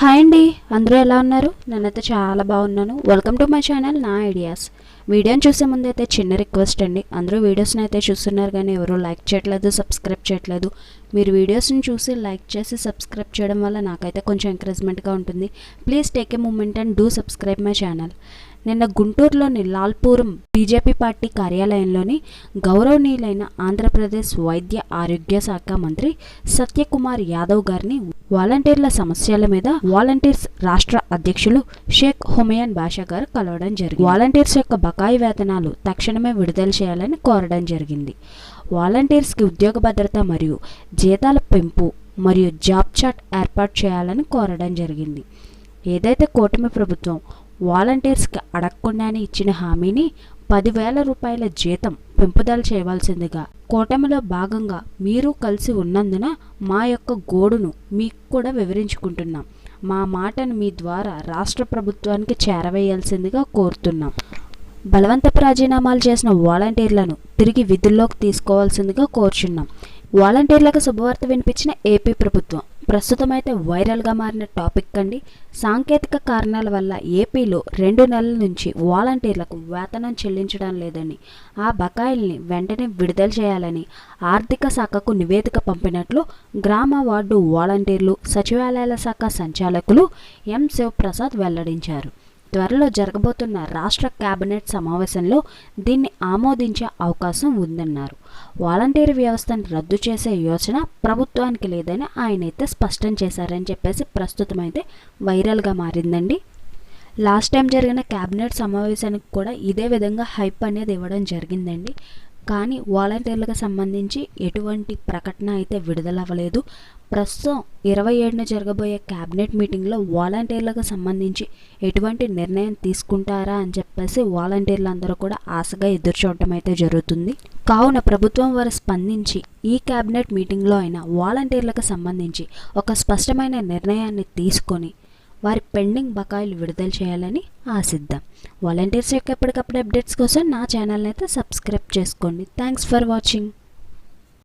Hi అండి అందరూ ఎలా ఉన్నారు? నేనైతే చాలా బాగున్నాను. వెల్కమ్ టు మై ఛానల్ నా ఐడియాస్ వీడియోని చూసే ముందు అయితే చిన్న రిక్వెస్ట్ అండి. అందరూ వీడియోస్ని అయితే చూస్తున్నారు కానీ ఎవరు లైక్ చేయట్లేదు సబ్స్క్రైబ్ చేయట్లేదు. మీరు వీడియోస్ని చూసి లైక్ చేసి సబ్స్క్రైబ్ చేయడం వల్ల నాకైతే కొంచెం ఎంకరేజ్మెంట్గా ఉంటుంది. Please take a moment and do subscribe my channel నిన్న గుంటూరులోని లాల్పూరం బీజేపీ పార్టీ కార్యాలయంలోని గౌరవనీయులైన ఆంధ్రప్రదేశ్ వైద్య ఆరోగ్య శాఖ మంత్రి సత్యకుమార్ యాదవ్ గారిని వాలంటీర్ల సమస్యల మీద వాలంటీర్స్ రాష్ట్ర అధ్యక్షులు షేక్ హుమయన్ బాషా గారు కలవడం జరిగింది. వాలంటీర్స్ యొక్క బకాయి వేతనాలు తక్షణమే విడుదల చేయాలని కోరడం జరిగింది. వాలంటీర్స్కి ఉద్యోగ భద్రత మరియు జీతాల పెంపు మరియు జాబ్ చాట్ ఏర్పాటు చేయాలని కోరడం జరిగింది. ఏదైతే కూటమి ప్రభుత్వం వాలంటీర్స్కి అడగకుండానే ఇచ్చిన హామీని పదివేల రూపాయల జీతం పెంపుదల చేయవలసిందిగా. కూటమిలో భాగంగా మీరు కలిసి ఉన్నందున మా యొక్క గోడును మీకు కూడా వివరించుకుంటున్నాం. మా మాటను మీ ద్వారా రాష్ట్ర ప్రభుత్వానికి చేరవేయాల్సిందిగా కోరుతున్నాం. బలవంతపు రాజీనామాలు చేసిన వాలంటీర్లను తిరిగి విధుల్లోకి తీసుకోవాల్సిందిగా కోరుచున్నాం. వాలంటీర్లకు శుభవార్త వినిపించిన ఏపీ ప్రభుత్వం. ప్రస్తుతం అయితే వైరల్గా మారిన టాపిక్ అండి. సాంకేతిక కారణాల వల్ల ఏపీలో రెండు నెలల నుంచి వాలంటీర్లకు వేతనం చెల్లించడం లేదని ఆ బకాయిల్ని వెంటనే విడుదల చేయాలని ఆర్థిక శాఖకు నివేదిక పంపినట్లు గ్రామ వార్డు వాలంటీర్లు సచివాలయాల శాఖ సంచాలకులు ఎం శివప్రసాద్ వెల్లడించారు. త్వరలో జరగబోతున్న రాష్ట్ర కేబినెట్ సమావేశంలో దీన్ని ఆమోదించే అవకాశం ఉందన్నారు. వాలంటీర్ వ్యవస్థను రద్దు చేసే యోచన ప్రభుత్వానికి లేదని ఆయన అయితే స్పష్టం చేశారని చెప్పేసి ప్రస్తుతం అయితే వైరల్గా మారిందండి. లాస్ట్ టైం జరిగిన కేబినెట్ సమావేశానికి కూడా ఇదే విధంగా హైప్ అనేది ఇవ్వడం జరిగిందండి. కానీ వాలంటీర్లకు సంబంధించి ఎటువంటి ప్రకటన అయితే విడుదల అవ్వలేదు ప్రస్తుతం ఇరవై ఏడున జరగబోయే క్యాబినెట్ మీటింగ్లో వాలంటీర్లకు సంబంధించి ఎటువంటి నిర్ణయం తీసుకుంటారా అని చెప్పేసి వాలంటీర్లందరూ కూడా ఆశగా ఎదురుచూడటం అయితే జరుగుతుంది. కావున ప్రభుత్వం వారు స్పందించి ఈ క్యాబినెట్ మీటింగ్లో అయినా వాలంటీర్లకు సంబంధించి ఒక స్పష్టమైన నిర్ణయాన్ని తీసుకొని వారి పెండింగ్ బకాయిలు విడుదల చేయాలని ఆశిద్దాం. వాలంటీర్స్ యొక్క ఎప్పటికప్పుడు అప్డేట్స్ కోసం నా ఛానల్ని అయితే సబ్స్క్రైబ్ చేసుకోండి. Thanks for watching